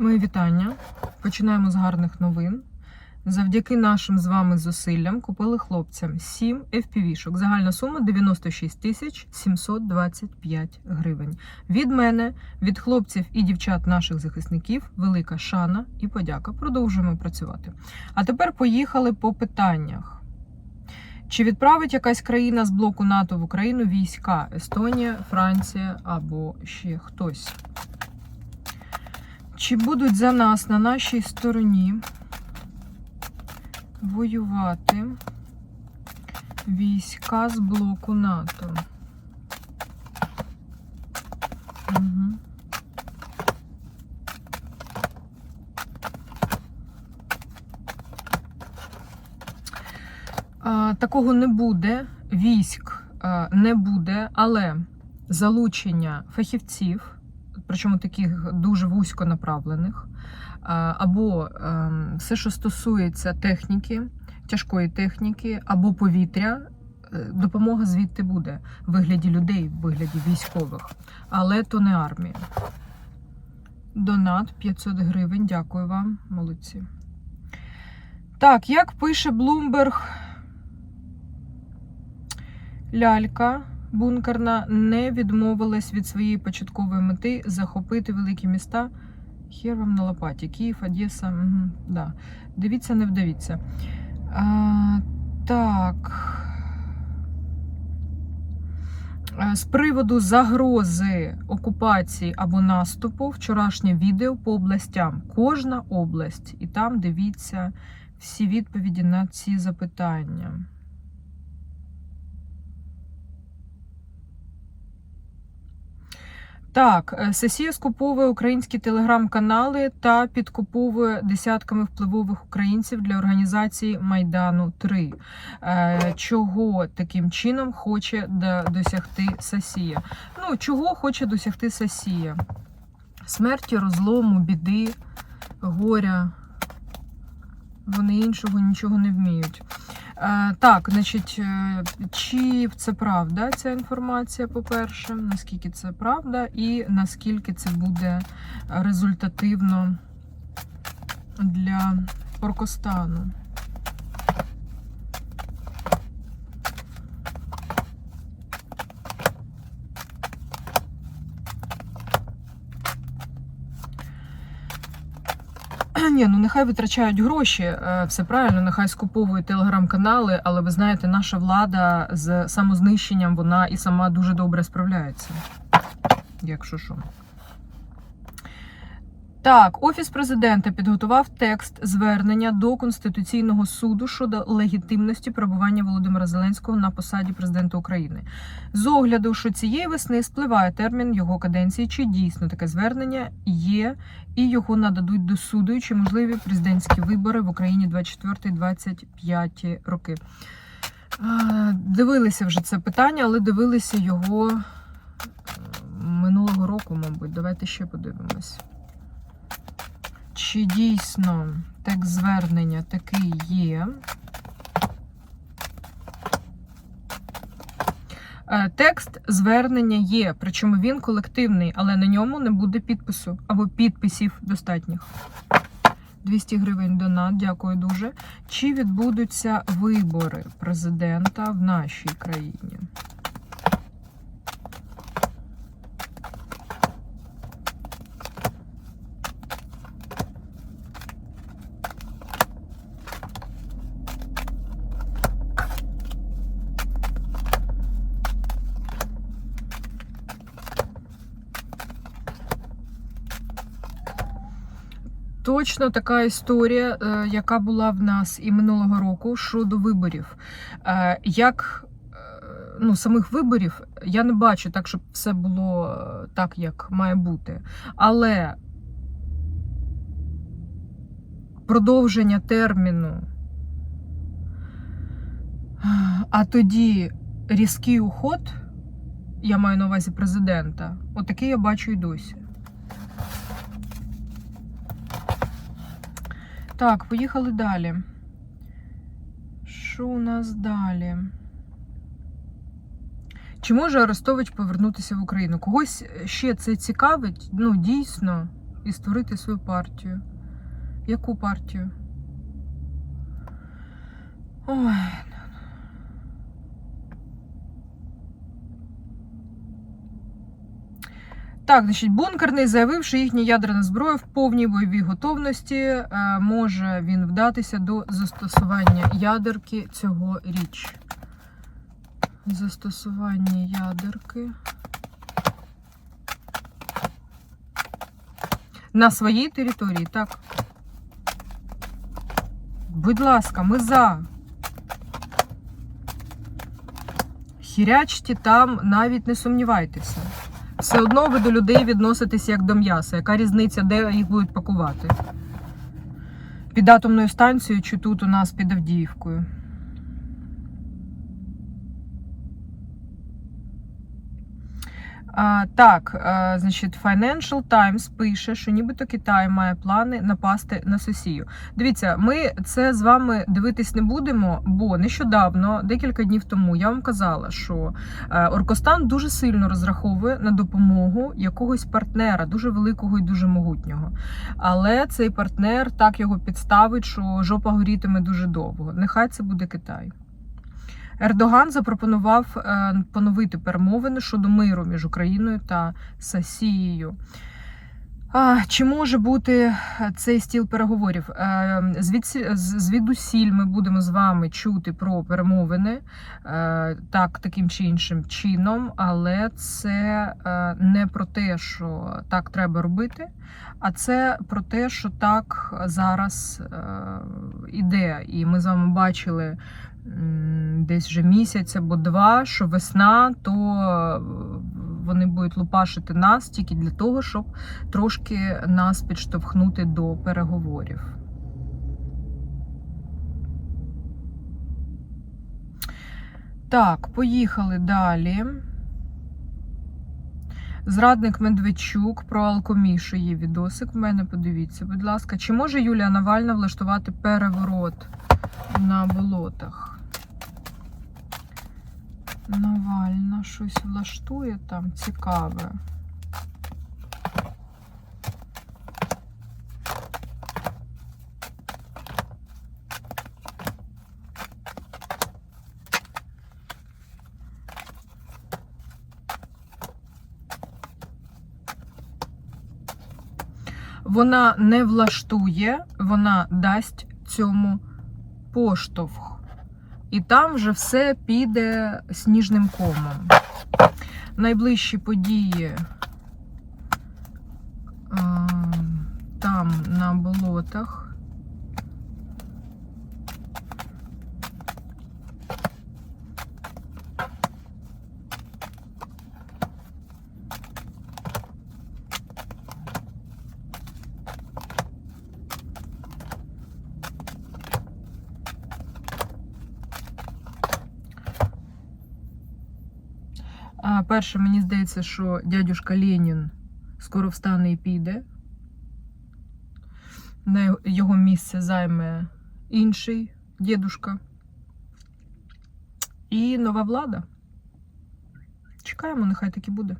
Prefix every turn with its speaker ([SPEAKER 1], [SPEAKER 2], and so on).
[SPEAKER 1] Мої вітання. Починаємо з гарних новин. Завдяки нашим з вами зусиллям купили хлопцям 7 FPV-шок. Загальна сума 96 тисяч 725 гривень. Від мене, від хлопців і дівчат наших захисників, велика шана і подяка. Продовжуємо працювати. А тепер поїхали по питаннях. Чи відправить якась країна з блоку НАТО в Україну війська? Естонія, Франція або ще хтось? Чи будуть за нас на нашій стороні воювати війська з блоку НАТО? Такого не буде, військ не буде, але залучення фахівців причому таких дуже вузько направлених, або ем, все, що стосується техніки, тяжкої техніки, або повітря, е, допомога звідти буде в вигляді людей, в вигляді військових, але то не армія. Донат 500 гривень. Дякую вам, молодці. Так, як пише Bloomberg, лялька бункерна не відмовилась від своєї початкової мети захопити великі міста. Хер вам на лопаті. Київ, Одеса. Угу, да. Дивіться, не вдавіться. А, так. З приводу загрози окупації або наступу, вчорашнє відео по областям. Кожна область. І там дивіться всі відповіді на ці запитання. Так, е, Сесія скуповує українські телеграм-канали та підкуповує десятками впливових українців для організації Майдану 3. Е, Чого таким чином хоче досягти Сесія? Ну, чого хоче досягти Сесія? Смерті, розлому, біди, горя. Вони іншого нічого не вміють. Е, Так, значить, е, чи це правда, ця інформація, по-перше, наскільки це правда, і наскільки це буде результативно для Оркостану. Ні, ну нехай витрачають гроші, е, все правильно, нехай скуповують телеграм-канали, але ви знаєте, наша влада з самознищенням вона і сама дуже добре справляється. Якщо що. Так, Офіс президента підготував текст звернення до Конституційного суду щодо легітимності перебування Володимира Зеленського на посаді президента України. З огляду, що цієї весни спливає термін його каденції, чи дійсно таке звернення є, і його нададуть до суду, чи можливі президентські вибори в Україні 24-25 роки. Дивилися вже це питання, але дивилися його е, минулого року, мабуть. Давайте ще подивимось. Чи дійсно текст звернення такий є? Е, Текст звернення є, причому він колективний, але на ньому не буде підпису або підписів достатніх. 200 гривень донат, дякую дуже. Чи відбудуться вибори президента в нашій країні? Точно така історія, е, яка була в нас і минулого року щодо виборів. Е, як е, ну, самих виборів я не бачу так, щоб все було так, як має бути. Але продовження терміну, а тоді різкий уход, я маю на увазі президента, отакий я бачу і досі. Так, поїхали далі. Що у нас далі? Чи може Арестович повернутися в Україну? Когось ще це цікавить? Ну, дійсно, і створити свою партію. Яку партію? Ой. Так, значить, бункерний заявив, що їхня ядерна зброя в повній бойовій готовності. Е, може він вдатися до застосування ядерки цього річ. Застосування ядерки. На своїй території, так. Будь ласка, ми за. Хірячті там навіть не сумнівайтеся. Все одно ви до людей відноситесь як до м'яса. Яка різниця, де їх будуть пакувати? Під атомною станцією чи тут у нас під Авдіївкою? А, так, а, значить, Financial Times пише, що нібито Китай має плани напасти на Сосію. Дивіться, ми це з вами дивитись не будемо, бо нещодавно, декілька днів тому, я вам казала, що е, Оркостан дуже сильно розраховує на допомогу якогось партнера, дуже великого і дуже могутнього. Але цей партнер так його підставить, що жопа горітиме дуже довго. Нехай це буде Китай. Ердоган запропонував е, поновити перемовини щодо миру між Україною та Сасією. А, чи може бути цей стіл переговорів? Е, Звідсі, звідусіль ми будемо з вами чути про перемовини е, так, таким чи іншим чином, але це е, не про те, що так треба робити, а це про те, що так зараз е, іде. І ми з вами бачили десь вже місяць або два, що весна, то е, вони будуть лупашити нас тільки для того, щоб трошки нас підштовхнути до переговорів. Так, поїхали далі. Зрадник Медведчук про Алкомішу є відосик. В мене подивіться, будь ласка, чи може Юлія Навальна влаштувати переворот на болотах? Навальна щось влаштує там цікаве. Вона не влаштує, вона дасть цьому поштовх. І там вже все піде сніжним комом. Найближчі події а, там на болотах. А, перше, мені здається, що дядюшка Ленін скоро встане і піде. На його- місце займе інший дідушка. І нова влада. Чекаємо, нехай так і буде.